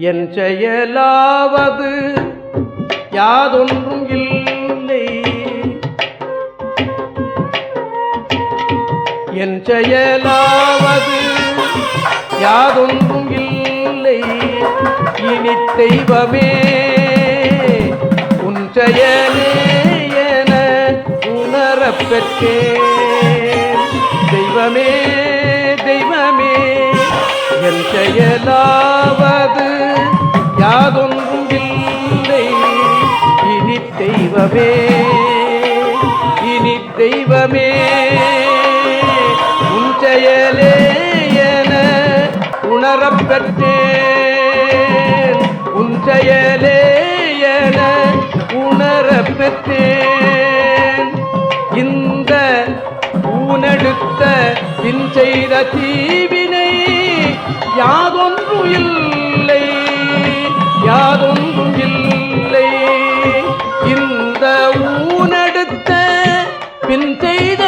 என் செயலாவது யாதொன்றும் இல்லை. என் செயலாவது யாதொன்றும் இல்லை. இனி தெய்வமே உன் செயலே என உணரப்பெற்றேன் தெய்வமே தெய்வமே என் செயலா தெய்வமே இனி தெய்வமே உன் செயலே என உணரப் பெற்றேன். உன் செயலே என உணரப் இந்த ஊனெடுத்த பின் செய்த தீவினை யாதொன்று இல்லை. பின் செய்த